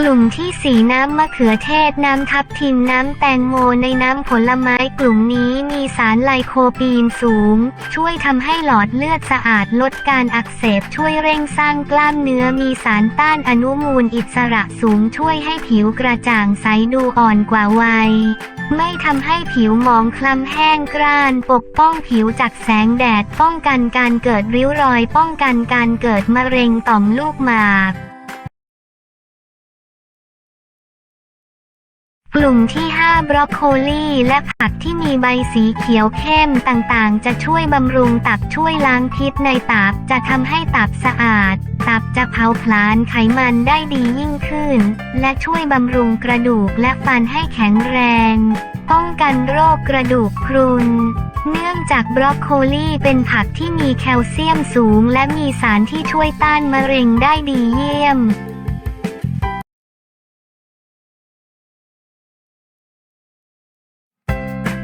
กลุ่มที่สีน้ำมะเขือเทศน้ำทับทิมน้ำแตงโมในน้ำผลไม้กลุ่มนี้มีสารไลโคปีนสูง ช่วยทำให้หลอดเลือดสะอาดลดการอักเสบช่วยเร่งสร้างกล้ามเนื้อมีสารต้านอนุมูลอิสระสูงช่วยให้ผิวกระจ่างใสดูอ่อนกว่าวัยไม่ทำให้ผิวหมองคล้ำแห้งกร้าน ปกป้องผิวจากแสงแดด ป้องกันการเกิดริ้วรอย ป้องกันการเกิดมะเร็งต่อมลูกหมาก ลุ่มที่ 5 บรอกโคลีและผักที่มีใบสีเขียวเข้มต่างๆ จะช่วยบำรุงตับช่วยล้างพิษในตับ จะทำให้ตับสะอาด ตับจะเผาผลาญไขมันได้ดียิ่งขึ้น และช่วยบำรุงกระดูกและฟันให้แข็งแรง ป้องกันโรคกระดูกพรุนเนื่องจากบรอกโคลีเป็นผักที่มีแคลเซียมสูง และมีสารที่ช่วยต้านมะเร็งได้ดีเยี่ยม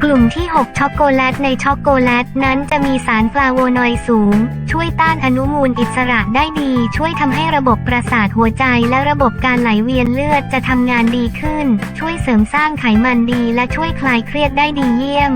กลุ่มที่ 6 ช็อกโกแลตในช็อกโกแลต นั้นจะมีสารฟลาโวนอยด์สูง ช่วยต้านอนุมูลอิสระได้ดี ช่วยทำให้ระบบประสาทหัวใจและระบบการไหลเวียนเลือดจะทำงานดีขึ้น ช่วยเสริมสร้างไขมันดีและช่วยคลายเครียดได้ดีเยี่ยม